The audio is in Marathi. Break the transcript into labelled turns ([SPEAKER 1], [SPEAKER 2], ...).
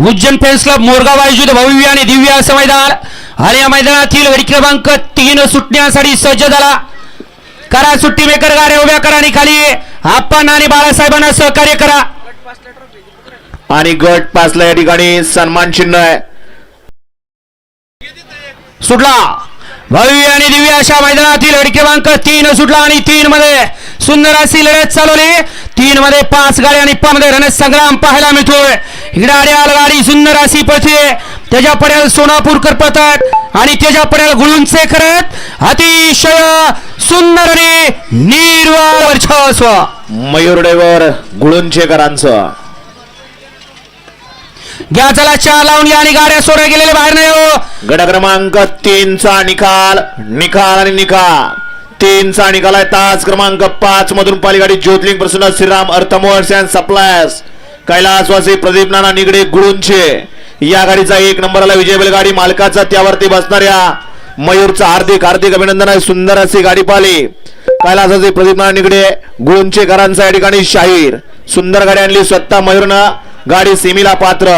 [SPEAKER 1] उज्जैन फेन्स क्लब मोरगाव आयोजित भव्य आणि दिव्य असं मैदान आणि या मैदानातील गडी क्रमांक तीन सुटण्यासाठी सज्ज झाला. करा सुट्टी मेकर गाड्या उभ्या करा आणि खाली आपण आणि बाळासाहेबांना सहकार्य करा.
[SPEAKER 2] आणि गट पाचला या ठिकाणी सन्मान चिन्ह आहे.
[SPEAKER 1] सुटला. भव्य आणि दिव्य अशा मैदानातील गडी क्रमांक तीन सुटला आणि तीन मध्ये सुंदर अशी लढत चालवली. तीन मध्ये पाच गाडी आणि पाच मध्ये रणसंग्राम पाहायला मिळतोय. इकडे आड्याल गाडी सुंदर अशी पळते. त्याच्या पड्याल सोनापूरकर पळतात आणि त्याच्या पड्याल गुळुंचे करत. अतिशय सुंदर आणि निर्वाळ वर्चस्व.
[SPEAKER 2] मयूर ड्रायव्हर गुळुंचेकरांचं.
[SPEAKER 1] घ्या चला चार लावून घ्या आणि गाड्या सोडा गेलेल्या बाहेर नाही हो.
[SPEAKER 2] गट क्रमांक तीनचा निकाल निकाल आणि निकाल तीनचा निकाल आहे तास क्रमांक पाच मधून पालीगाडी ज्योतिलिंग प्रसन्न श्रीराम अर्थमोहर्स अँड सप्लायर्स. कैलासवासी प्रदीप नाना निगडे गुळूंचे. या गाडीचा एक नंबर आला विजय बैलगाडी मालकाचा त्यावरती बसणाऱ्या मयूरचा हार्दिक हार्दिक अभिनंदन आहे सुंदर अशी गाडी पाहिली. कैलासाचे प्रदीप नाना निगडे गुळूंचेकरांचा या ठिकाणी शाहीर. सुंदर गाडी आणली स्वतः मयूरनं. गाडी सेमीला पात्र.